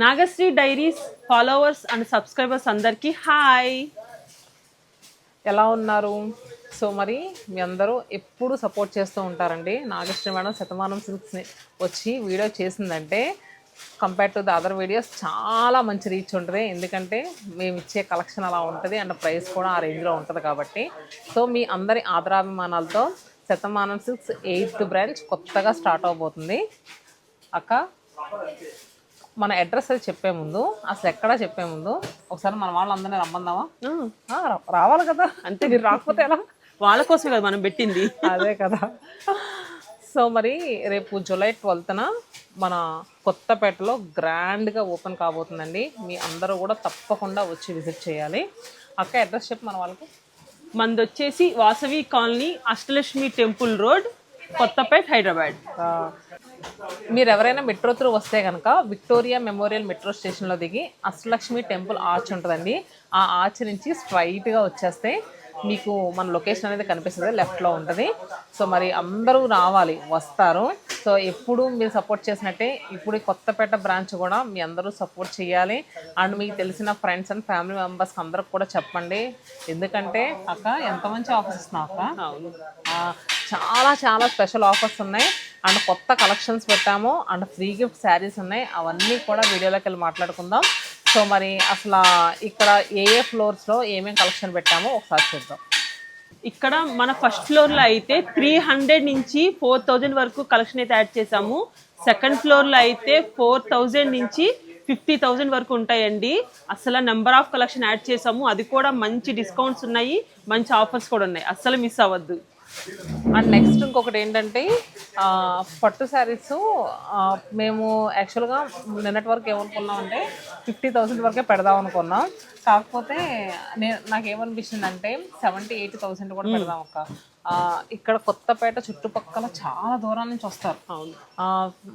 Nagasri diaries followers and subscribers అందరికీ hi. ఎలా ఉన్నారు? సో మరి మీ అందరూ ఎప్పుడు సపోర్ట్ చేస్తూ ఉంటారండి. నాగశ్రీ మేడం శతమానం సిల్క్స్ని వచ్చి వీడియో చేసిందంటే compare to the other videos చాలా మంచి రీచ్ ఉంటుంది. ఎందుకంటే మేము ఇచ్చే కలెక్షన్ అలా ఉంటుంది అండ్ ప్రైస్ కూడా ఆ రేంజ్లో ఉంటుంది కాబట్టి. సో మీ అందరి ఆదరాభిమానాలతో శతమానం సిల్క్స్ ఎయిత్ బ్రాంచ్ కొత్తగా స్టార్ట్ అవబోతుంది. అక్క? మన అడ్రస్ అది చెప్పే ముందు అసలు ఎక్కడా చెప్పే ముందు ఒకసారి మన వాళ్ళందరినీ రమ్మందామా? రావాలి కదా. అంతే. మీరు రాకపోతే ఎలా? వాళ్ళ కోసమే కదా మనం పెట్టింది. అదే కదా. సో మరి రేపు జూలై ట్వెల్త్న మన కొత్తపేటలో గ్రాండ్గా ఓపెన్ కాబోతుందండి. మీ అందరూ కూడా తప్పకుండా వచ్చి విజిట్ చేయాలి. అక్క అడ్రస్ చెప్పు మన వాళ్ళకి. మనది వచ్చేసి Vasavi colony Ashtalakshmi temple road Kothapet Hyderabad. మీరు ఎవరైనా మెట్రో త్రూ వస్తే కనుక విక్టోరియా మెమోరియల్ మెట్రో స్టేషన్లో దిగి అష్టలక్ష్మి టెంపుల్ ఆర్చ్ ఉంటుందండి. ఆ ఆర్చ్ నుంచి స్ట్రైట్గా వచ్చేస్తే మీకు మన లొకేషన్ అనేది కనిపిస్తుంది లెఫ్ట్లో ఉంటుంది. సో మరి అందరూ రావాలి వస్తారు. సో ఎప్పుడు మీరు సపోర్ట్ చేసినట్టే ఇప్పుడు కొత్తపేట బ్రాంచ్ కూడా మీ అందరూ సపోర్ట్ చేయాలి. అండ్ మీకు తెలిసిన ఫ్రెండ్స్ అండ్ ఫ్యామిలీ మెంబర్స్కి అందరికి కూడా చెప్పండి. ఎందుకంటే అక్క ఎంత మంచి ఆఫర్స్ ఇస్తున్నావు అక్క? చాలా చాలా స్పెషల్ ఆఫర్స్ ఉన్నాయి. అండ్ కొత్త కలెక్షన్స్ పెట్టాము. అండ్ ఫ్రీ గిఫ్ట్ శారీస్ ఉన్నాయి. అవన్నీ కూడా వీడియోలోకి వెళ్ళి మాట్లాడుకుందాం. సో మరి అసలు ఇక్కడ ఏ ఏ ఫ్లోర్స్లో ఏమేమి కలెక్షన్ పెట్టామో ఒకసారి చూద్దాం. ఇక్కడ మన ఫస్ట్ ఫ్లోర్లో అయితే త్రీ హండ్రెడ్ నుంచి ఫోర్ థౌజండ్ వరకు కలెక్షన్ అయితే యాడ్ చేసాము సెకండ్ ఫ్లోర్లో అయితే ఫోర్ థౌజండ్ నుంచి ఫిఫ్టీ థౌజండ్ వరకు ఉంటాయండి. అసలు నెంబర్ ఆఫ్ కలెక్షన్ యాడ్ చేసాము అది కూడా మంచి డిస్కౌంట్స్ ఉన్నాయి. మంచి ఆఫర్స్ కూడా ఉన్నాయి. అస్సలు మిస్ అవ్వద్దు. అండ్ నెక్స్ట్ ఇంకొకటి ఏంటంటే పట్టు శారీస్ మేము యాక్చువల్గా నిన్నటి వరకు ఏమనుకున్నాం అంటే ఫిఫ్టీ థౌసండ్ వరకే పెడదాం అనుకున్నాం. కాకపోతే నేను నాకు ఏమనిపించింది అంటే సెవెంటీ ఎయిటీ థౌసండ్ కూడా పెడదాం అక్క. ఇక్కడ కొత్తపేట చుట్టుపక్కల చాలా దూరం నుంచి వస్తారు.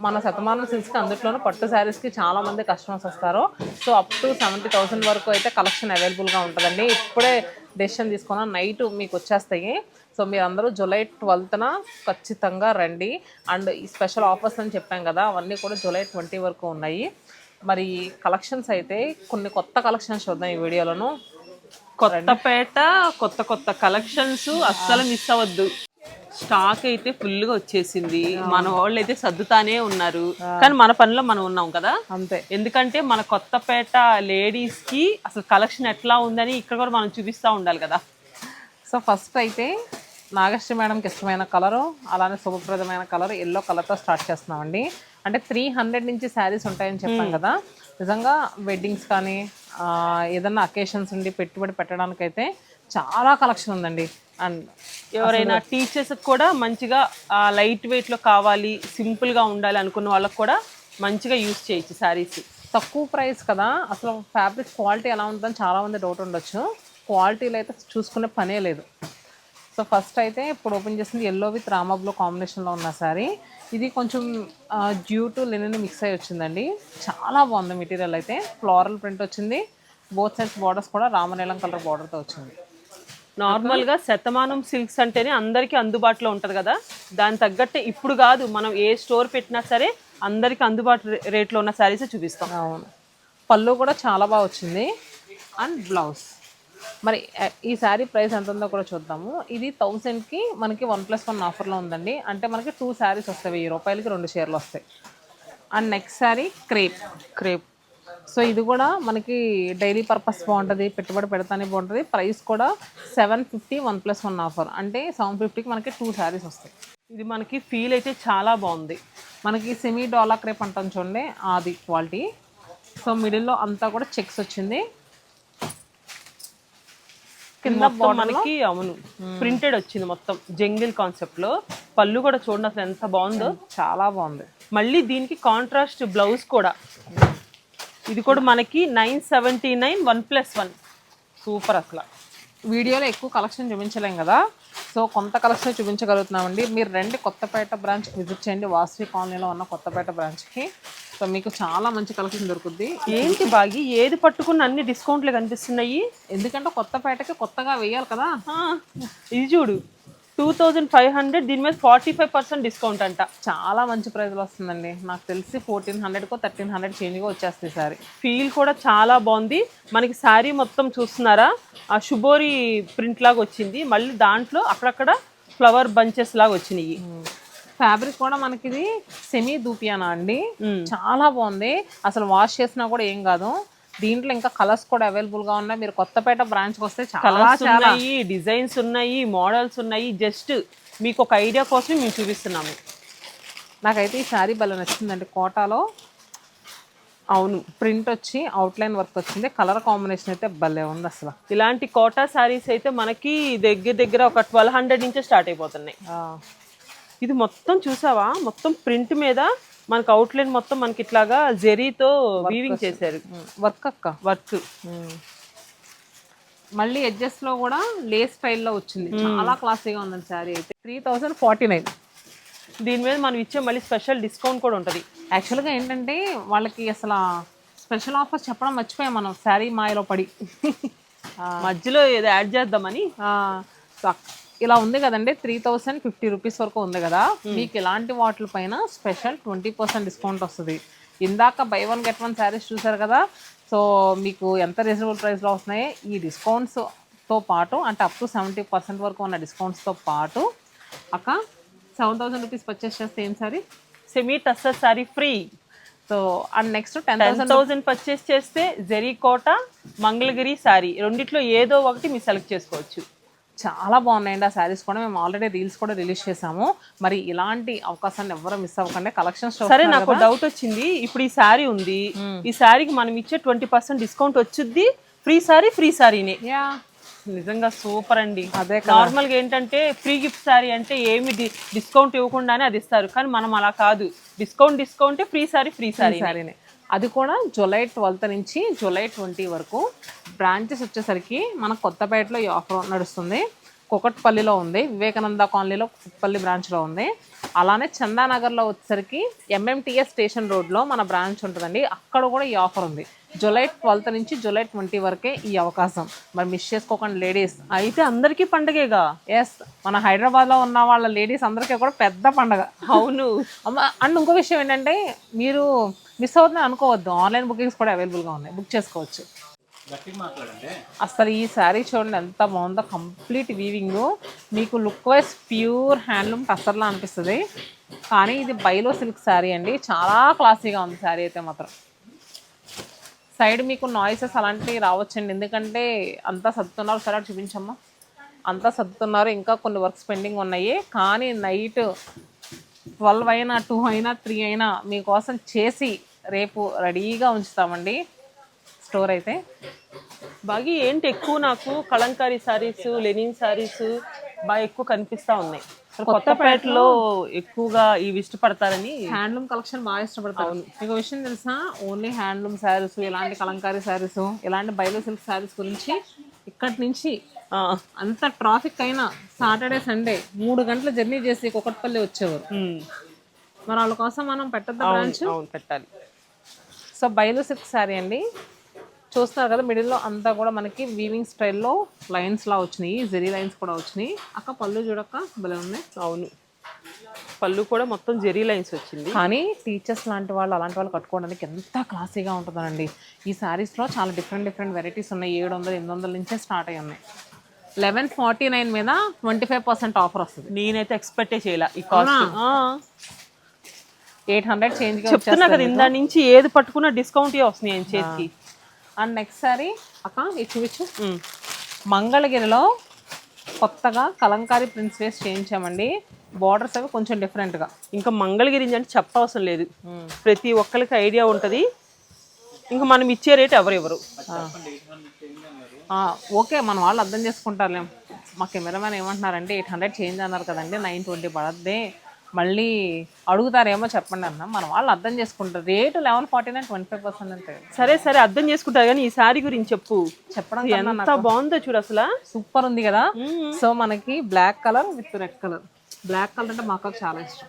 మన శతమానం సిల్క్స్కి అందులోనూ పట్టు శారీస్కి చాలా మంది కస్టమర్స్ వస్తారు. So up to seventy thousand వరకు అయితే కలెక్షన్ అవైలబుల్గా ఉంటుందండి. ఇప్పుడే డెసిషన్ తీసుకున్న నైట్ మీకు వచ్చేస్తాయి. సో మీరు అందరూ జూలై ట్వెల్త్న ఖచ్చితంగా రండి. అండ్ ఈ స్పెషల్ ఆఫర్స్ అని చెప్పాం కదా అవన్నీ కూడా జూలై ట్వంటీ వరకు ఉన్నాయి. మరి కలెక్షన్స్ అయితే కొన్ని కొత్త కలెక్షన్స్ చూద్దాం ఈ వీడియోలోను. కొత్తపేట కొత్త కొత్త కలెక్షన్స్ అస్సలు మిస్ అవ్వద్దు. స్టాక్ అయితే ఫుల్గా వచ్చేసింది మన వాళ్ళు అయితే సర్దుతానే ఉన్నారు. కానీ మన పనిలో మనం ఉన్నాం కదా. అంతే. ఎందుకంటే మన కొత్తపేట లేడీస్కి అసలు కలెక్షన్ ఎట్లా ఉందని ఇక్కడ కూడా మనం చూపిస్తా ఉండాలి కదా. సో ఫస్ట్ అయితే నాగశ్రీ మేడంకి ఇష్టమైన కలరు అలానే శుభప్రదమైన కలర్ ఎల్లో కలర్తో స్టార్ట్ చేస్తున్నామండి. అంటే త్రీ హండ్రెడ్ నుంచి శారీస్ ఉంటాయని చెప్పాం కదా. నిజంగా వెడ్డింగ్స్ కానీ ఏదన్నా అకేషన్స్ ఉండి పెట్టుబడి పెట్టడానికైతే చాలా కలెక్షన్ ఉందండి. అండ్ ఎవరైనా టీచర్స్ కూడా మంచిగా లైట్ వెయిట్లో కావాలి సింపుల్గా ఉండాలి అనుకున్న వాళ్ళకి కూడా మంచిగా యూస్ చేయొచ్చు శారీస్ తక్కువ ప్రైస్ కదా. అసలు ఫ్యాబ్రిక్ క్వాలిటీ ఎలా ఉంటుందని చాలామంది డౌట్ ఉండొచ్చు. క్వాలిటీలో అయితే చూసుకునే పనే లేదు. సో ఫస్ట్ అయితే ఇప్పుడు ఓపెన్ చేసింది ఎల్లో విత్ రామా బ్లూ కాంబినేషన్లో ఉన్న సారీ ఇది కొంచెం డ్యూ టు లెనిన్ మిక్స్ అయ్యి వచ్చిందండి. చాలా బాగుంది మెటీరియల్ అయితే. ఫ్లోరల్ ప్రింట్ వచ్చింది. బోత్ సైడ్స్ బార్డర్స్ కూడా రామనీలం కలర్ బార్డర్తో వచ్చింది. నార్మల్గా శతమానం సిల్క్స్ అంటేనే అందరికీ అందుబాటులో ఉంటది కదా? దాని తగ్గట్టే ఇప్పుడు కాదు మనం ఏ స్టోర్ పెట్టినా సరే అందరికి అందుబాటు రేట్లో ఉన్న శారీస్ చూపిస్తాం. అవును. పళ్ళు కూడా చాలా బాగా వచ్చింది. అండ్ బ్లౌజ్ మరి ఈ శారీ ప్రైస్ ఎంత ఉందో కూడా చూద్దాము. ఇది థౌసండ్కి మనకి వన్ ప్లస్ వన్ ఆఫర్లో ఉందండి. అంటే మనకి టూ శారీస్ వస్తాయి వెయ్యి రూపాయలకి రెండు షేర్లు వస్తాయి. And next sari crepe crepe. So ఇది కూడా మనకి డైలీ పర్పస్ బాగుంటుంది పెట్టుబడి పెడతానే బాగుంటుంది. ప్రైస్ కూడా seven fifty one plus one offer. అంటే సెవెన్ ఫిఫ్టీకి మనకి టూ శారీస్ వస్తాయి. ఇది మనకి ఫీల్ అయితే చాలా బాగుంది. మనకి సెమీ డోలా క్రేప్ అంటాం చూడండి అది క్వాలిటీ. సో మిడిల్లో అంతా కూడా చెక్స్ వచ్చింది. కింద మనకి అవును. ప్రింటెడ్ వచ్చింది మొత్తం. జంగిల్ కాన్సెప్ట్లో. పళ్ళు కూడా చూడండి అసలు ఎంత బాగుందో. చాలా బాగుంది. మళ్ళీ దీనికి కాంట్రాస్ట్ బ్లౌజ్ కూడా. ఇది కూడా మనకి nine seventy nine one plus one super అసలు. వీడియోలో ఎక్కువ కలెక్షన్ చూపించలేం కదా. సో కొంత కలెక్షన్ చూపించగలుగుతున్నామండి. మీరు రండి కొత్తపేట బ్రాంచ్ విజిట్ చేయండి. వాసవి కాలనీలో ఉన్న కొత్తపేట బ్రాంచ్కి సో మీకు చాలా మంచి కలెక్షన్ దొరుకుద్ది. ఏంటి బాగి? ఏది పట్టుకున్న అన్ని డిస్కౌంట్లు కనిపిస్తున్నాయి. ఎందుకంటే కొత్తపేటకి కొత్తగా వేయాలి కదా. ఇది చూడు. టూ థౌజండ్ ఫైవ్ హండ్రెడ్ దీని మీద ఫార్టీ ఫైవ్ పర్సెంట్ డిస్కౌంట్ అంట. చాలా మంచి ప్రైస్లో వస్తుందండి. నాకు తెలిసి ఫోర్టీన్ హండ్రెడ్కో థర్టీన్ హండ్రెడ్ చేంజ్గా వచ్చేస్తాయి సారీ. ఫీల్ కూడా చాలా బాగుంది. మనకి శారీ మొత్తం చూస్తున్నారా? ఆ శుభోరి ప్రింట్ లాగా వచ్చింది. మళ్ళీ దాంట్లో అక్కడక్కడ ఫ్లవర్ బంచెస్ లాగా వచ్చినాయి. ఫ్యాబ్రిక్ కూడా మనకి ఇది సెమీ దూపియానా అండి. చాలా బాగుంది. అసలు వాష్ చేసినా కూడా ఏం కాదు. దీంట్లో ఇంకా కలర్స్ కూడా అవైలబుల్గా ఉన్నాయి. మీరు కొత్తపేట బ్రాంచ్కి వస్తే చాలా ఉన్నాయి డిజైన్స్ ఉన్నాయి మోడల్స్ ఉన్నాయి. జస్ట్ మీకు ఒక ఐడియా కోసం మేము చూపిస్తున్నాము. నాకైతే ఈ శారీ భలే నచ్చిందండి. కోటాలో అవును. ప్రింట్ వచ్చి అవుట్లైన్ వర్క్ వచ్చింది. కలర్ కాంబినేషన్ అయితే భలే ఉంది అసలు. ఇలాంటి కోటా శారీస్ అయితే మనకి దగ్గర దగ్గర ఒక ట్వెల్వ్ హండ్రెడ్ నుంచే స్టార్ట్ అయిపోతున్నాయి. ఇది మొత్తం చూసావా? మొత్తం ప్రింట్ మీద మనకి అవుట్లైన్ మొత్తం మనకి ఇట్లాగా జెరీతో వీవింగ్ చేశారు. వర్క్ అక్క. వర్క్. మళ్ళీ edges లో కూడా లేస్ స్టైల్లో వచ్చింది. చాలా క్లాసీగా ఉందండి శారీ అయితే. త్రీ థౌజండ్ ఫార్టీ నైన్ దీని మీద మనం ఇచ్చే మళ్ళీ స్పెషల్ డిస్కౌంట్ కూడా ఉంటుంది. యాక్చువల్గా ఏంటంటే వాళ్ళకి అసలు స్పెషల్ ఆఫర్స్ చెప్పడం మర్చిపోయాం మనం శారీ మాయలో పడి. మధ్యలో ఏదో యాడ్ చేద్దామని. ఇలా ఉంది కదండి త్రీ థౌసండ్ ఫిఫ్టీ రూపీస్ వరకు ఉంది కదా. మీకు ఇలాంటి వాటి పైన స్పెషల్ ట్వంటీ పర్సెంట్ డిస్కౌంట్ వస్తుంది. ఇందాక buy one get one saris చూసారు కదా. సో మీకు ఎంత రీజనబుల్ ప్రైస్లో వస్తున్నాయి? ఈ డిస్కౌంట్స్తో పాటు అంటే అప్ టు సెవెంటీ పర్సెంట్ వరకు ఉన్న డిస్కౌంట్స్తో పాటు అక్క సెవెన్ థౌసండ్ రూపీస్ పర్చేస్ చేస్తే ఏం sari semi tussar sari free so and next ten ten thousand purchase చేస్తే జెరీ కోట మంగళగిరి సారీ రెండిట్లో ఏదో ఒకటి మీరు సెలెక్ట్ చేసుకోవచ్చు. చాలా బాగున్నాయండి. ఆ శారీస్ కూడా మేము ఆల్రెడీ రీల్స్ కూడా రిలీజ్ చేసాము మరి ఇలాంటి అవకాశాన్ని ఎవరు మిస్ అవ్వకండి. కలెక్షన్స్ సరే నాకు డౌట్ వచ్చింది. ఇప్పుడు ఈ శారీ ఉంది. ఈ శారీకి మనం ఇచ్చే ట్వంటీ పర్సెంట్ డిస్కౌంట్ వచ్చుద్ది. ఫ్రీ సారీ ఫ్రీ సారీనే యా. నిజంగా సూపర్ అండి. అదే నార్మల్గా ఏంటంటే ఫ్రీ గిఫ్ట్ సారీ అంటే ఏమి డిస్కౌంట్ ఇవ్వకుండానే అది ఇస్తారు. కానీ మనం అలా కాదు. Discount discount free sari free sari శారీనే. అది కూడా జూలై ట్వెల్త్ నుంచి జూలై ట్వంటీ వరకు బ్రాంచెస్ వచ్చేసరికి మన కొత్తపేటలో ఈ ఆఫర్ నడుస్తుంది. కుకట్పల్లిలో ఉంది. వివేకానంద కాలనీలో కుకట్పల్లి బ్రాంచ్లో ఉంది. అలానే చందానగర్లో వచ్చేసరికి ఎంఎంటీఎస్ స్టేషన్ రోడ్లో మన బ్రాంచ్ ఉంటుందండి. అక్కడ కూడా ఈ ఆఫర్ ఉంది. జూలై ట్వెల్త్ నుంచి జూలై ట్వంటీ వరకే ఈ అవకాశం. మరి మిస్ చేసుకోకండి లేడీస్. అయితే అందరికీ పండగేగా? ఎస్ మన హైదరాబాద్లో ఉన్న వాళ్ళ లేడీస్ అందరికీ కూడా పెద్ద పండగ. అవును. అమ్మ అండ్ ఇంకో విషయం ఏంటంటే మీరు మిస్ అవుతుందని అనుకోవద్దు. ఆన్లైన్ బుకింగ్స్ కూడా అవైలబుల్గా ఉన్నాయి. బుక్ చేసుకోవచ్చు. అసలు ఈ శారీ చూడండి ఎంత బాగుందో. Complete weaving. మీకు లుక్ వైజ్ ప్యూర్ హ్యాండ్లూమ్ టసర్లా అనిపిస్తుంది. కానీ ఇది బైలో సిల్క్ శారీ అండి. చాలా క్లాసీగా ఉంది శారీ అయితే మాత్రం. సైడ్ మీకు నాయిసెస్ అలాంటివి రావచ్చండి. ఎందుకంటే అంతా సర్దుతున్నారు. సరే అటు చూపించమ్మా. అంతా సర్దుతున్నారు. ఇంకా కొన్ని వర్క్స్ పెండింగ్ ఉన్నాయి. కానీ నైట్ ట్వెల్వ్ అయినా టూ అయినా త్రీ అయినా మీకోసం చేసి రేపు రెడీగా ఉంచుతామండి స్టోర్ అయితే. బాగా ఏంటి ఎక్కువ నాకు కలంకారీ సారీస్ లెనిన్ సారీస్ బాగా ఎక్కువ కనిపిస్తా ఉన్నాయి. కొత్తపేటలో ఎక్కువగా ఇవి ఇష్టపడతారని హ్యాండ్లూమ్ కలెక్షన్ బాగా ఇష్టపడతారు. మీకు విషయం తెలుసా? ఓన్లీ హ్యాండ్లూమ్ శారీస్ ఇలాంటి కలంకారీ శారీస్ ఇలాంటి బయలు సిల్క్ శారీస్ గురించి ఇక్కడి నుంచి అంత ట్రాఫిక్ అయినా సాటర్డే సండే మూడు గంటల జర్నీ చేసి కుకట్పల్లి వచ్చేవారు. మరి వాళ్ళ కోసం మనం పెట్టద్దా బ్రాంచ్? పెట్టాలి. సో బయలు సిల్క్ శారీ అండి. చూస్తున్నారు కదా మిడిల్లో అంతా కూడా మనకి వీవింగ్ స్టైల్లో లైన్స్ లా వచ్చినాయి. జెరీ లైన్స్ కూడా వచ్చినాయి. అక్క పళ్ళు చూడక్క భలే ఉన్నాయి. అవును. పళ్ళు కూడా మొత్తం జెరీ లైన్స్ వచ్చింది. కానీ టీచర్స్ లాంటి వాళ్ళు అలాంటి వాళ్ళు కట్టుకోవడానికి ఎంత క్లాసీగా ఉంటుందండి ఈ శారీస్లో చాలా డిఫరెంట్ డిఫరెంట్ వెరైటీస్ ఉన్నాయి. ఏడు వందలు ఎనిమిది వందల నుంచే స్టార్ట్ అయ్యి ఉన్నాయి. లెవెన్ ఫార్టీ నైన్ మీద ట్వంటీ ఫైవ్ పర్సెంట్ ఆఫర్ వస్తుంది. నేనైతే ఎక్స్పెక్టే చేయాల ఈ కాస్ట్ ఎయిట్ హండ్రెడ్ చేంజ్గా చెప్తున్నా కదా ఇందా నుంచి ఏది పట్టుకున్నా డిస్కౌంట్ వస్తున్నాయి ఆయన చేతికి. అండ్ నెక్స్ట్ సారీ అక్క ఇది చూపించు. మంగళగిరిలో కొత్తగా కలంకారీ ప్రింట్స్ వేసి చేయించామండి. బార్డర్స్ అవి కొంచెం డిఫరెంట్గా ఇంకా మంగళగిరి అంటే చెప్పవసరం లేదు. ప్రతి ఒక్కరికి ఐడియా ఉంటుంది. ఇంకా మనం ఇచ్చే రేట్ ఎవరెవరు? ఓకే మన వాళ్ళు అర్థం చేసుకుంటారులే. మా కెమెరామెన్ ఏమంటున్నారంటే ఎయిట్ హండ్రెడ్ చేంజ్ అన్నారు కదండి నైన్ ట్వంటీ పడద్దే. మళ్ళీ అడుగుతారేమో చెప్పండి అన్న. మన వాళ్ళు అర్థం చేసుకుంటారు. Rate eleven forty nine twenty five percent అంటే సరే సరే అర్థం చేసుకుంటారు కానీ ఈ సారీ గురించి చెప్పు. చెప్పడం ఎంత బాగుందో చూడు అసలు. సూపర్ ఉంది కదా. సో మనకి black colour with red colour. Black colour అంటే మా అక్కకు చాలా ఇష్టం.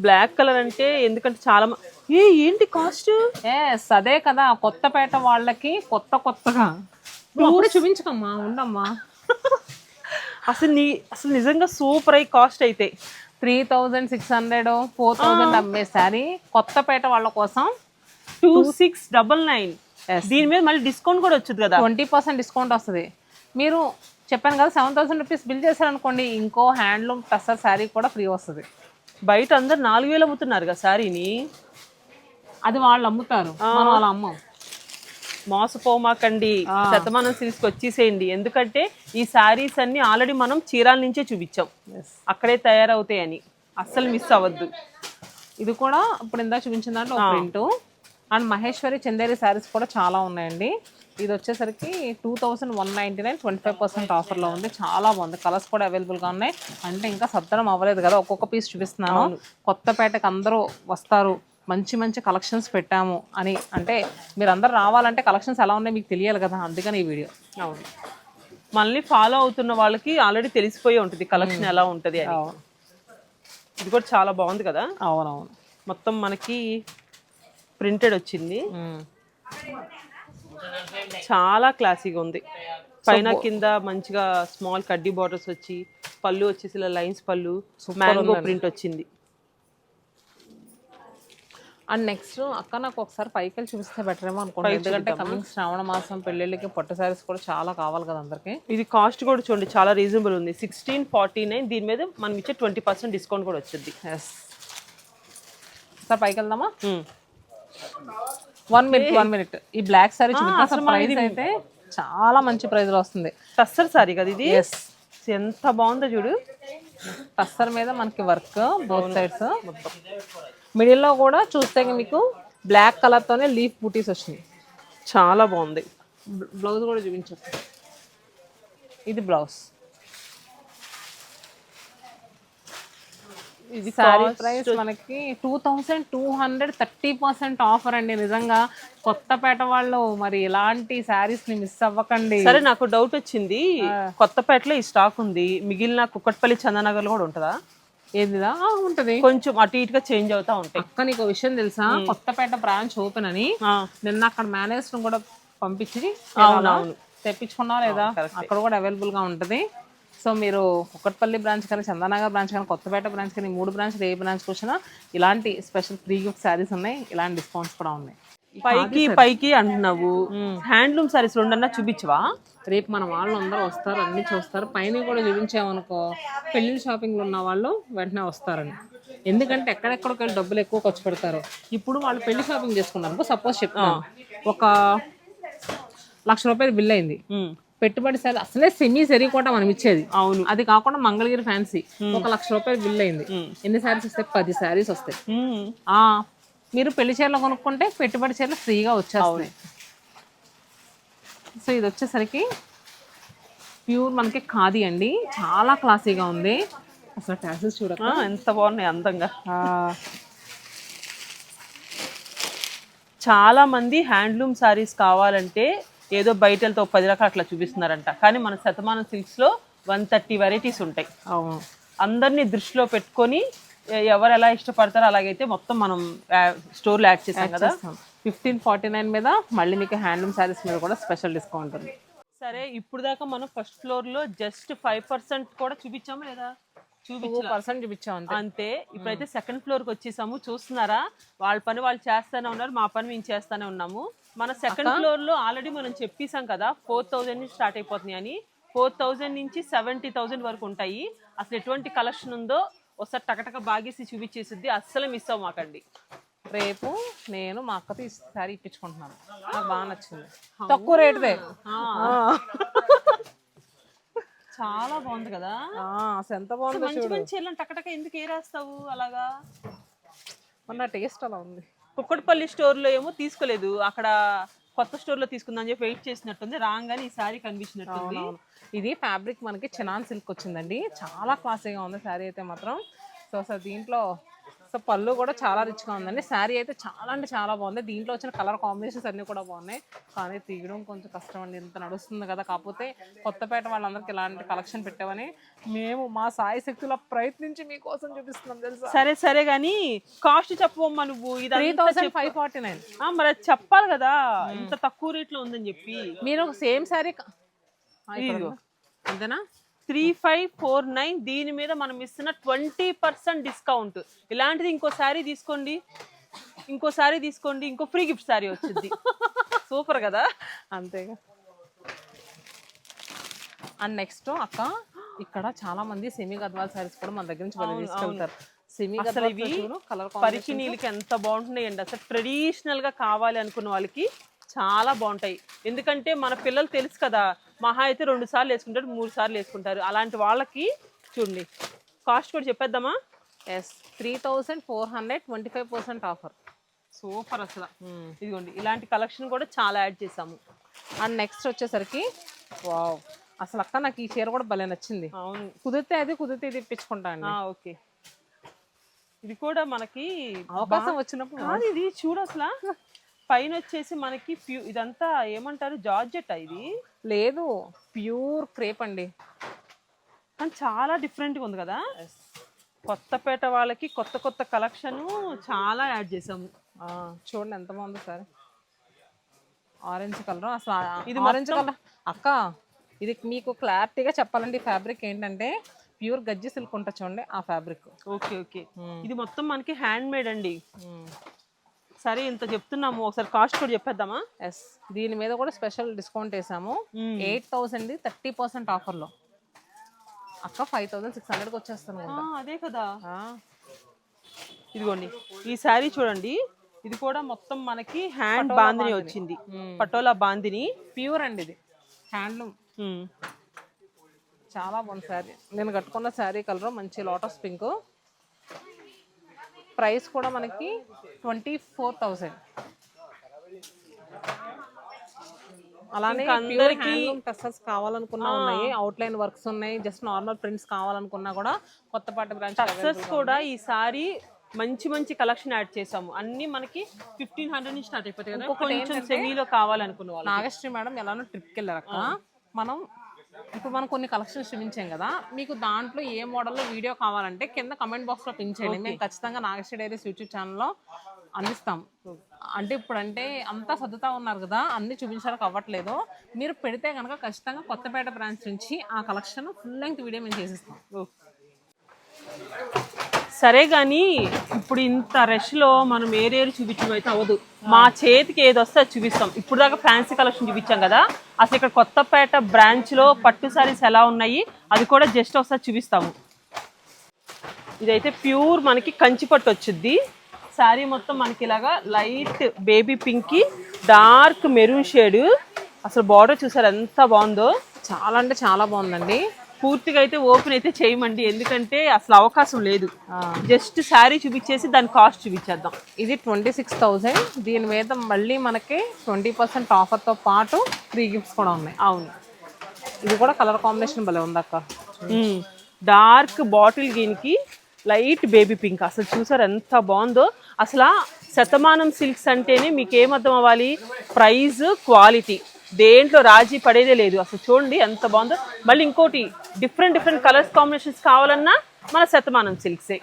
బ్లాక్ కలర్ అంటే ఎందుకంటే చాలా ఏ ఏంటి కాస్ట్? ఎస్ అదే కదా. కొత్తపేట వాళ్ళకి కొత్త కొత్తగా. అప్పుడే చూపించకమ్మా ఉండమ్మా. అసలు నీ అసలు నిజంగా సూపర్ అయి కాస్ట్ అయితే. Three thousand six hundred four thousand అమ్మే శారీ. కొత్తపేట వాళ్ళ కోసం టూ సిక్స్ డబల్ నైన్. దీని మీద మళ్ళీ డిస్కౌంట్ కూడా వచ్చింది కదా? ట్వంటీ పర్సెంట్ డిస్కౌంట్ వస్తుంది. మీరు చెప్పాను కదా సెవెన్ థౌసండ్ రూపీస్ బిల్ చేశారనుకోండి ఇంకో హ్యాండ్లూమ్ టస్సర్ శారీ కూడా ఫ్రీ వస్తుంది. బయట అందరు నాలుగు వేలు అమ్ముతున్నారు కదా శారీని? అది వాళ్ళు అమ్ముతారు. మనం అలా అమ్మం. మోసపోమాకండి. శతమానం సిల్క్స్కి వచ్చేసేయండి. ఎందుకంటే ఈ శారీస్ అన్ని ఆల్రెడీ మనం చీరాల నుంచే చూపించాం. అక్కడే తయారవుతాయని. అస్సలు మిస్ అవ్వద్దు. ఇది కూడా ఇప్పుడు ఇందా చూపించిన దాంట్లో ప్రింట్. అండ్ మహేశ్వరి చందేరి శారీస్ కూడా చాలా ఉన్నాయండి. ఇది వచ్చేసరికి two thousand one ninety nine twenty five percent ఆఫర్లో ఉంది. చాలా బాగుంది. కలర్స్ కూడా అవైలబుల్గా ఉన్నాయి. అంటే ఇంకా సద్దనం అవ్వలేదు కదా. ఒక్కొక్క పీస్ చూపిస్తున్నాను. కొత్తపేటకి అందరూ వస్తారు. మంచి మంచి కలెక్షన్స్ పెట్టాము అని. అంటే మీరు అందరు రావాలంటే కలెక్షన్స్ ఎలా ఉన్నాయి మీకు తెలియాలి కదా అందుకని ఈ వీడియో అవును. మనల్ని ఫాలో అవుతున్న వాళ్ళకి ఆల్రెడీ తెలిసిపోయి ఉంటుంది కలెక్షన్ ఎలా ఉంటుంది అని. ఇది కూడా చాలా బాగుంది కదా? అవునవును. మొత్తం మనకి ప్రింటెడ్ వచ్చింది. చాలా క్లాసీగా ఉంది. పైన కింద మంచిగా స్మాల్ కడ్డీ బార్డర్స్ వచ్చి పళ్ళు వచ్చేసి లైన్స్ పళ్ళు మ్యాంగో ప్రింట్ వచ్చింది. అండ్ నెక్స్ట్ అక్క నాకు ఒకసారి పైకి వెళ్ళి చూపిస్తే బెటర్ ఏమో అనుకోండి ఎందుకంటే కమింగ్ శ్రావణ మాసం పెళ్ళిళ్ళకి పట్టు సారీస్ కూడా చాలా కావాలి కదా అందరికి. ఇది కాస్ట్ కూడా చూడండి చాలా రీజనబుల్ ఉంది. సిక్స్టీన్ ఫార్టీ నైన్ దీని మీద మనం ఇచ్చే ట్వంటీ పర్సెంట్ డిస్కౌంట్ కూడా వచ్చింది. ఎస్ సార్ పైకి వెళ్దామా? వన్ మినిట్ వన్ మినిట్ ఈ బ్లాక్ సారీ చూపిస్తే ప్రైస్ అయితే చాలా మంచి ప్రైస్లో వస్తుంది. టస్సర్ సారీ కదా ఇది? ఎంత బాగుందో చూడు. టస్సర్ మీద మనకి వర్క్ బోత్ సైడ్స్ మిడిల్లో కూడా చూస్తే మీకు బ్లాక్ కలర్ తోనే లీఫ్ బూటీస్ వచ్చినాయి. చాలా బాగుంది. బ్లౌజ్ కూడా చూపించచ్చు ఇది బ్లౌజ్. ఇది సారీ ప్రైస్ మనకి two thousand two hundred thirty percent offer అండి. నిజంగా కొత్తపేట వాళ్ళు మరి ఇలాంటి శారీస్ని మిస్ అవ్వకండి. సరే నాకు డౌట్ వచ్చింది. కొత్తపేటలో ఈ స్టాక్ ఉంది. మిగిలిన కుక్కట్పల్లి చందనగర్లో కూడా ఉంటుందా? ఏదిదా? ఉంటది. కొంచెం అటు ఇటుగా చేంజ్ అవుతా ఉంటాయి. అక్క నీకు ఒక విషయం తెలుసా? కొత్తపేట బ్రాంచ్ ఓపెన్ అని. నిన్న అక్కడ మేనేజర్ కూడా పంపించి అవునవును. తెప్పించుకున్నా లేదా? అక్కడ కూడా అవైలబుల్గా ఉంటది. సో మీరు కుక్కట్పల్లి బ్రాంచ్ కానీ చందనగర్ బ్రాంచ్ కానీ కొత్తపేట బ్రాంచ్ కానీ మూడు బ్రాంచ్ ఏ బ్రాంచ్కి వచ్చినా ఇలాంటి స్పెషల్ ఫ్రీ గిఫ్ట్ శారీస్ ఉన్నాయి. ఇలాంటి డిస్కౌంట్స్ కూడా ఉన్నాయి. పైకి పైకి అంటున్నావు. హ్యాండ్లూమ్ సారీస్ రెండన్నా చూపించవా? రేపు మన వాళ్ళు అందరూ వస్తారు అన్ని చూస్తారు. పైన కూడా చూపించామనుకో పెళ్ళి షాపింగ్లో ఉన్న వాళ్ళు వెంటనే వస్తారని. ఎందుకంటే ఎక్కడెక్కడికి వెళ్ళి డబ్బులు ఎక్కువ ఖర్చు పెడతారు. ఇప్పుడు వాళ్ళు పెళ్ళి షాపింగ్ చేసుకున్నారు సపోజ్ చెప్తాను. ఒక లక్ష రూపాయలు బిల్ అయింది. పెట్టుబడి సార్ అసలే సెమీ సెరీ కూడా మనం ఇచ్చేది. అవును. అది కాకుండా మంగళగిరి ఫ్యాన్సీ. ఒక లక్ష రూపాయలు బిల్ అయింది. ఎన్ని శారీస్ వస్తాయి? పది శారీస్ వస్తాయి. మీరు పెళ్ళి చీరలు కొనుక్కుంటే పెట్టుబడి చీరలు ఫ్రీగా వచ్చేస్తాయి. సో ఇది వచ్చేసరికి ప్యూర్ మనకి ఖాదీ అండి. చాలా క్లాసీగా ఉంది. అసలు ట్యాసెస్ చూడక ఎంత బాగున్నాయి అందంగా. చాలా మంది హ్యాండ్లూమ్ సారీస్ కావాలంటే ఏదో బయట వెళ్తే ఒక పది రకాలు అట్లా చూపిస్తున్నారంట. కానీ మన శతమానం సిల్క్స్లో వన్ థర్టీ వెరైటీస్ ఉంటాయి. అవును. అందరినీ దృష్టిలో పెట్టుకొని ఎవరు ఎలా ఇష్టపడతారో అలాగైతే మొత్తం మనం స్టోర్లో యాడ్ చేసాం కదా. ఫిఫ్టీన్ ఫార్టీ నైన్ మీద మళ్ళీ మీకు హ్యాండ్లూమ్ శారీస్ మీద కూడా స్పెషల్ డిస్కౌంట్ ఉంది. సరే ఇప్పుడు దాకా మనం ఫస్ట్ ఫ్లోర్లో జస్ట్ ఫైవ్ పర్సెంట్ కూడా చూపించామా లేదా? పర్సెంట్ చూపించాం అంతే. అంతే. ఇప్పుడైతే సెకండ్ ఫ్లోర్కి వచ్చేసాము. చూస్తున్నారా? వాళ్ళ పని వాళ్ళు చేస్తానే ఉన్నారు మా పని మేము చేస్తానే ఉన్నాము. మన సెకండ్ ఫ్లోర్లో ఆల్రెడీ మనం చెప్పేసాం కదా ఫోర్ థౌజండ్ నుంచి స్టార్ట్ అయిపోతున్నాయి అని ఫోర్ థౌజండ్ నుంచి సెవెంటీ థౌజండ్ వరకు ఉంటాయి. అసలు ఎటువంటి కలెక్షన్ ఉందో ఒకసారి టకటక బాగేసి చూపించేసిద్ది. అస్సలు మిస్ అవ్వమాకండి రేపు నేను మా అక్కతో ఈ శారీ ఇప్పించుకుంటున్నాను. నాకు బాగా నచ్చింది. తక్కువ రేటుదే చాలా బాగుంది కదా? ఎంత బాగుంది మంచి మంచి టకటక ఎందుకు ఏరేస్తావు అలాగా? మన టేస్ట్ అలా ఉంది. కుక్కటిపల్లి స్టోర్లో ఏమో తీసుకోలేదు. అక్కడ కొత్త స్టోర్లో తీసుకుందాం చెప్పి వెయిట్ చేసినట్టుంది. రాగానే ఈ సారీ కనిపించినట్టుంది. ఇది ఫ్యాబ్రిక్ మనకి చినాన్ సిల్క్ వచ్చిందండి. చాలా క్లాసీగా ఉంది శారీ అయితే మాత్రం. సో సార్ దీంట్లో సో పళ్ళు కూడా చాలా రిచ్గా ఉందండి. శారీ అయితే చాలా అంటే చాలా బాగుంది. దీంట్లో వచ్చిన కలర్ కాంబినేషన్స్ అన్నీ కూడా బాగున్నాయి. కానీ తీయడం కొంచెం కష్టం అండి. ఇంత నడుస్తుంది కదా. కాకపోతే కొత్తపేట వాళ్ళందరికీ ఇలాంటి కలెక్షన్ పెట్టామని మేము మా సాయి శక్తుల ప్రయత్నించి మీకోసం చూపిస్తున్నాం తెలుసా? సరే సరే గాని కాస్ట్ చెప్పవమ్మా నువ్వు. త్రీ ఇదంతా థౌసండ్ ఫైవ్ ఫార్టీ నైన్. ఆ, మరి చెప్పాలి కదా. ఇంత తక్కువ రేట్లో ఉందని చెప్పి. మీరు సేమ్ శారీ. అంతేనా? త్రీ ఫైవ్ ఫోర్ నైన్ దీని మీద మనం ఇస్తున్న ట్వంటీ పర్సెంట్ డిస్కౌంట్. ఇలాంటిది ఇంకో శారీ తీసుకోండి. ఇంకో శారీ తీసుకోండి. ఇంకో ఫ్రీ గిఫ్ట్ శారీ వచ్చింది. సూపర్ కదా? అంతేగా. అండ్ నెక్స్ట్ అక్క ఇక్కడ చాలా మంది సెమీ గద్వాల్ సారీస్ కూడా మన దగ్గర నుంచి తీసుకెళ్తారు. సెమీ గద్వాల్ కలర్ పరికి నీళ్ళకి ఎంత బాగుంటున్నాయండి. అసలు ట్రెడిషనల్గా కావాలి అనుకున్న వాళ్ళకి చాలా బాగుంటాయి. ఎందుకంటే మన పిల్లలు తెలుసు కదా మహా అయితే రెండు సార్లు వేసుకుంటారు మూడు సార్లు వేసుకుంటారు. అలాంటి వాళ్ళకి చూడండి. కాస్ట్ కూడా చెప్పేద్దామా? Yes three thousand four hundred twenty five percent offer super అసలు. ఇదిగోండి ఇలాంటి కలెక్షన్ కూడా చాలా యాడ్ చేసాము అండ్ నెక్స్ట్ వచ్చేసరికి వావ్ అసలు అక్క నాకు ఈ చీర కూడా భలే నచ్చింది. అవును. కుదిరితే అది కుదిరితే ఇది ఓకే. ఇది కూడా మనకి అవకాశం వచ్చినప్పుడు ఇది చూడు అసలు. పైన వచ్చేసి మనకి ప్యూ ఇదంతా ఏమంటారు? జార్జెట్ ఇది? లేదు. ప్యూర్ క్రేప్ అండి. కానీ చాలా డిఫరెంట్గా ఉంది కదా? కొత్తపేట వాళ్ళకి కొత్త కొత్త కలెక్షన్ చాలా యాడ్ చేసాము చూడండి ఎంత బాగుందో సార్. Orange colour. అసలు ఇది ఇది ఆరెంజ్ కలర్. అక్క ఇది మీకు క్లారిటీగా చెప్పాలండి ఫ్యాబ్రిక్ ఏంటంటే ప్యూర్ గజ్జి సిల్క్ ఉంటుంది చూడండి ఆ ఫ్యాబ్రిక్. Okay okay. ఇది మొత్తం మనకి హ్యాండ్ మేడ్ అండి సరే ఇంత చెప్తున్నాము. ఒకసారి కాస్ట్ కూడా చెప్పేద్దామా? ఎస్ దీని మీద కూడా స్పెషల్ డిస్కౌంట్ వేసాము. ఎయిట్ థౌసండ్ థర్టీ పర్సెంట్ ఆఫర్లో. అక్క ఫైవ్ థౌసండ్ సిక్స్ హండ్రెడ్కి వచ్చేస్తాను అదే కదా. ఇదిగోండి. ఈ శారీ చూడండి. ఇది కూడా మొత్తం మనకి హ్యాండ్ బాందిని వచ్చింది. పటోలా బాందిని ప్యూర్ అండి ఇది. హ్యాండ్లూమ్. చాలా బాగుంది శారీ. నేను కట్టుకున్న శారీ కలర్ మంచి లోటస్ పింక్. ప్రైస్ కూడా మనకి ట్వంటీ ఫోర్ థౌసండ్ అలానే అందరికి టెస్సెస్ కావాలనుకున్నా ఉన్నాయి అవుట్ లైన్ వర్క్స్ ఉన్నాయి జస్ట్ నార్మల్ ప్రింట్స్ కావాలనుకున్నా కూడా కొత్తపాటి బ్రాంచ్ టక్సెస్ కూడా ఈసారి మంచి మంచి కలెక్షన్ యాడ్ చేసాము అన్ని మనకి ఫిఫ్టీన్ హండ్రెడ్ నుంచి స్టార్ట్ అయిపోతాయి కదా. కొంచెం సెమీలో కావాలనుకున్న వాళ్ళు నాగశ్రీ మేడం ఎలానో ట్రిప్కి వెళ్ళారు మనం ఇప్పుడు మనం కొన్ని కలెక్షన్స్ చూపించాం కదా మీకు దాంట్లో ఏ మోడల్లో వీడియో కావాలంటే కింద కమెంట్ బాక్స్లో పిన్ చేయండి. మేము ఖచ్చితంగా నాగశ్రీ డైరీస్ యూట్యూబ్ ఛానల్లో అందిస్తాం. అంటే ఇప్పుడు అంటే అంతా సర్దుతా ఉన్నారు కదా అన్ని చూపించడానికి అవ్వట్లేదు. మీరు పెడితే కనుక ఖచ్చితంగా కొత్తపేట బ్రాంచ్ నుంచి ఆ కలెక్షన్ ఫుల్ లెంగ్త్ వీడియో మేము చేసిస్తాం. సరే కానీ ఇప్పుడు ఇంత రష్లో మనం ఏరేరు చూపించడం అయితే అవ్వదు. మా చేతికి ఏది వస్తే అది చూపిస్తాం. ఇప్పుడు దాకా ఫ్యాన్సీ కలెక్షన్ చూపించాం కదా అసలు ఇక్కడ కొత్తపేట బ్రాంచ్లో పట్టు సారీస్ ఎలా ఉన్నాయి అది కూడా జస్ట్ ఒకసారి చూపిస్తాము. ఇదైతే ప్యూర్ మనకి కంచి పట్టు వచ్చింది శారీ మొత్తం మనకి ఇలాగా light baby pink dark maroon shade అసలు బార్డర్ చూసారు ఎంత బాగుందో? చాలా అంటే చాలా బాగుందండి. పూర్తిగా అయితే ఓపెన్ అయితే చేయమండి. ఎందుకంటే అసలు అవకాశం లేదు. జస్ట్ శారీ చూపించేసి దాని కాస్ట్ చూపించేద్దాం. ఇది ట్వంటీ సిక్స్ థౌజండ్. దీని మీద మళ్ళీ మనకి ట్వంటీ పర్సెంట్ ఆఫర్తో పాటు ఫ్రీ గిఫ్ట్స్ కూడా ఉన్నాయి. అవును. ఇది కూడా కలర్ కాంబినేషన్ భలే ఉంది అక్క డార్క్ బాటిల్ గ్రీన్కి లైట్ బేబీ పింక్. అసలు చూసారు ఎంత బాగుందో. అసలు శతమానం సిల్క్స్ అంటేనే మీకు ఏమర్థం అవ్వాలి? Price quality. దేంట్లో రాజీ పడేదే లేదు. అసలు చూడండి ఎంత బాగుందో. మళ్ళీ ఇంకోటి డిఫరెంట్ డిఫరెంట్ కలర్స్ కాంబినేషన్స్ కావాలన్నా మన శతమానం సిల్క్సే.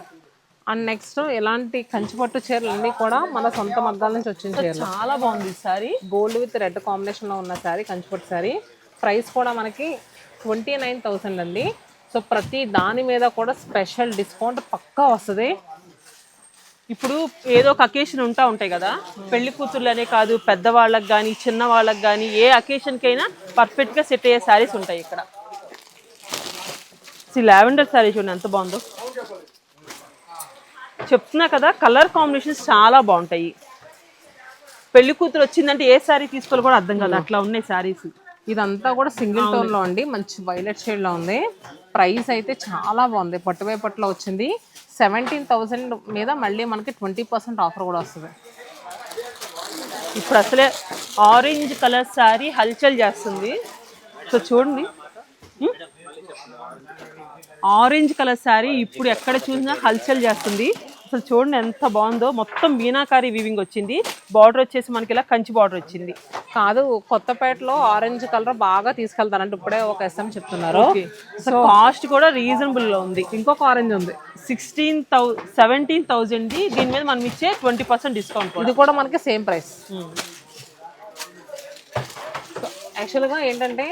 అండ్ నెక్స్ట్ ఇలాంటి కంచిపట్టు చీరలు అన్నీ కూడా మన సొంత మగ్గాల నుంచి వచ్చిన చీరలు. చాలా బాగుంది ఈ సారీ. గోల్డ్ విత్ రెడ్ కాంబినేషన్లో ఉన్న శారీ కంచిపట్టు శారీ ప్రైస్ కూడా మనకి ట్వంటీ నైన్ థౌసండ్ అండి. సో ప్రతి దాని మీద కూడా స్పెషల్ డిస్కౌంట్ పక్కా వస్తుంది. ఇప్పుడు ఏదో ఒక అకేషన్ ఉంటా ఉంటాయి కదా. పెళ్ళి కూతుర్లనే కాదు పెద్దవాళ్ళకి కానీ చిన్న వాళ్ళకి కానీ ఏ అకేషన్కైనా పర్ఫెక్ట్గా సెట్ అయ్యే శారీస్ ఉంటాయి ఇక్కడ. లావెండర్ శారీ చూడండి ఎంత బాగుందో. చెప్తున్నా కదా కలర్ కాంబినేషన్స్ చాలా బాగుంటాయి. పెళ్ళి కూతురు వచ్చిందంటే ఏ శారీ తీసుకోవాలి కూడా అర్థం కాదు. అట్లా ఉన్నాయి శారీస్ ఇదంతా కూడా సింగిల్ టోన్లో అండి మంచి వైలెట్ షేడ్లో ఉంది. ప్రైస్ అయితే చాలా బాగుంది. పట్టువై పట్టులో వచ్చింది. సెవెంటీన్ థౌసండ్ మీద మళ్ళీ మనకి ట్వంటీ పర్సెంట్ ఆఫర్ కూడా వస్తుంది. ఇప్పుడు అసలే ఆరెంజ్ కలర్ శారీ హల్చల్ చేస్తుంది. సో చూడండి. ఆరెంజ్ కలర్ శారీ ఇప్పుడు ఎక్కడ చూసినా హల్చల్ చేస్తుంది. అసలు చూడండి ఎంత బాగుందో. మొత్తం మీనాకారి వీవింగ్ వచ్చింది. బార్డర్ వచ్చేసి మనకి ఇలా కంచి బార్డర్ వచ్చింది. కాదు కొత్తపేటలో ఆరెంజ్ కలర్ బాగా తీసుకెళ్తారంటే. ఇప్పుడే ఒక ఎస్ఎం చెప్తున్నారు. సో కాస్ట్ కూడా రీజనబుల్లో ఉంది. ఇంకొక ఆరెంజ్ ఉంది. సిక్స్టీన్ థౌ సెవెంటీన్ థౌజండ్ దీని మీద మనం ఇచ్చే ట్వంటీ పర్సెంట్ డిస్కౌంట్ ఇది కూడా మనకి సేమ్ ప్రైస్ యాక్చువల్గా ఏంటంటే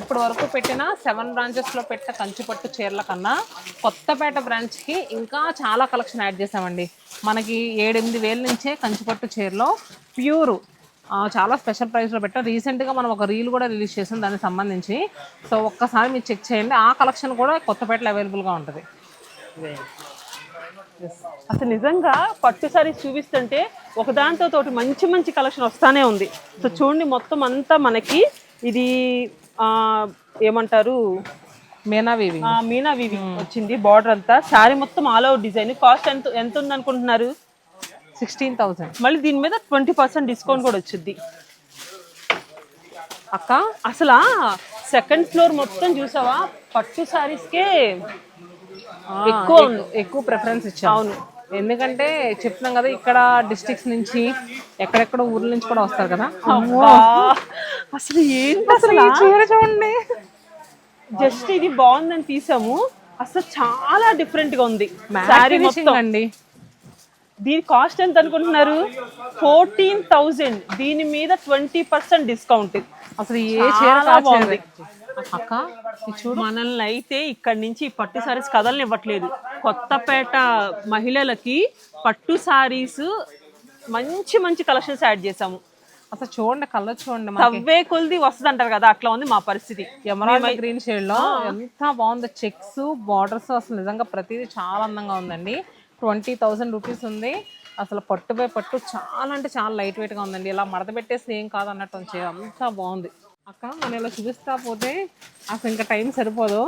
ఇప్పటి వరకు పెట్టిన సెవెన్ బ్రాంచెస్లో పెట్టిన కంచిపట్టు చీరల కన్నా కొత్తపేట బ్రాంచ్కి ఇంకా చాలా కలెక్షన్ యాడ్ చేసామండి మనకి ఏడెనిమిది వేల నుంచే కంచిపట్టు చీరలో ప్యూర్ చాలా స్పెషల్ ప్రైస్లో పెట్టాం. రీసెంట్గా మనం ఒక రీల్ కూడా రిలీజ్ చేసాం దానికి సంబంధించి. సో ఒక్కసారి మీరు చెక్ చేయండి. ఆ కలెక్షన్ కూడా కొత్తపేటలో అవైలబుల్గా ఉంటుంది. అసలు నిజంగా పట్టు సారీస్ చూపిస్తుంటే ఒకదాంతో తోటి మంచి మంచి కలెక్షన్ వస్తానే ఉంది. సో చూడండి మొత్తం అంతా మనకి ఇది ఏమంటారు? మేనా వివి. వచ్చింది బార్డర్ అంతా. శారీ మొత్తం ఆల్ అవుట్ డిజైన్ కాస్ట్ ఎంత ఎంత ఉంది అనుకుంటున్నారు సిక్స్టీన్ థౌసండ్ మళ్ళీ దీని మీద ట్వంటీ పర్సెంట్ డిస్కౌంట్ కూడా వచ్చింది అక్క అసలు సెకండ్ ఫ్లోర్ మొత్తం చూసావా? పట్టు సారీస్కే ఎక్కువ ఎక్కువ. ప్రిఫరెన్స్ ఇచ్చాం అవును. ఎందుకంటే చెప్తున్నాం కదా ఇక్కడ డిస్ట్రిక్ట్స్ నుంచి ఎక్కడెక్కడ ఊర్ల నుంచి కూడా వస్తారు కదా. అసలు ఏంటి అసలు చీర చూడండి. జస్ట్ ఇది బాగుందని తీసాము. అసలు చాలా డిఫరెంట్గా ఉంది. శారీ మొత్తం. అండి. దీని కాస్ట్ ఎంత అనుకుంటున్నారు? ఫోర్టీన్ థౌజండ్ దీని మీద ట్వంటీ పర్సెంట్ డిస్కౌంట్ అసలు ఏ చీర. బాగుంది. అక్క మనల్ని అయితే ఇక్కడి నుంచి పట్టు సారీస్ కదలని ఇవ్వట్లేదు కొత్తపేట మహిళలకి పట్టు సారీస్ మంచి మంచి కలెక్షన్స్ యాడ్ చేసాము అసలు చూడండి కలర్ చూడండి తవ్వే కొలిది వస్తుంది అంటారు కదా అట్లా ఉంది మా పరిస్థితి. ఎమరాల్డ్ గ్రీన్ షేడ్లో ఎంత బాగుంది చెక్స్ బార్డర్స్ అసలు నిజంగా ప్రతిదీ చాలా అందంగా ఉందండి. ట్వంటీ థౌసండ్ రూపీస్ ఉంది. అసలు పట్టు బై పట్టు చాలా అంటే చాలా లైట్ వెయిట్గా ఉందండి. ఇలా మడత పెట్టేసి ఏం కాదు అన్నట్టు. అంత బాగుంది. అక్క మనం ఇలా చూపిస్తా పోతే అసలు ఇంకా టైం సరిపోదు.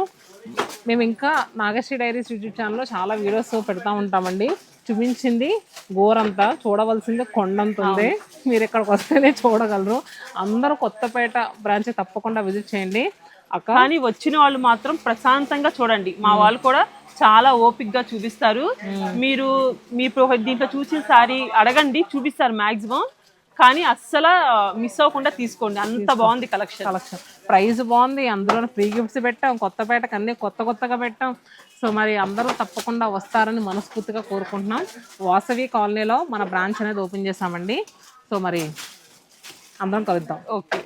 మేము ఇంకా నాగశ్రీ డైరీస్ యూట్యూబ్ ఛానల్లో చాలా వీడియోస్ పెడతా ఉంటామండి. చూపించింది గోరంతా చూడవలసింది కొండంత ఉంది. మీరు ఇక్కడికి వస్తేనే చూడగలరు. అందరూ కొత్తపేట బ్రాంచ్ తప్పకుండా విజిట్ చేయండి. అక్క? కానీ వచ్చిన వాళ్ళు మాత్రం ప్రశాంతంగా చూడండి. మా వాళ్ళు కూడా చాలా ఓపిక్గా చూపిస్తారు మీరు మీ దీంట్లో చూసిన సారీ అడగండి చూపిస్తారు మాక్సిమం. కానీ అస్సలు మిస్ అవ్వకుండా తీసుకోండి. అంత బాగుంది కలెక్షన్ కలెక్షన్ ప్రైస్ బాగుంది. అందులో ఫ్రీ గిఫ్ట్స్ పెట్టాం కొత్తపేటకు అన్ని కొత్త కొత్తగా పెట్టాం. సో మరి అందరూ తప్పకుండా వస్తారని మనస్ఫూర్తిగా కోరుకుంటున్నాం. వాసవి కాలనీలో మన బ్రాంచ్ అనేది ఓపెన్ చేసామండి సో మరి అందరం కలుద్దాం. ఓకే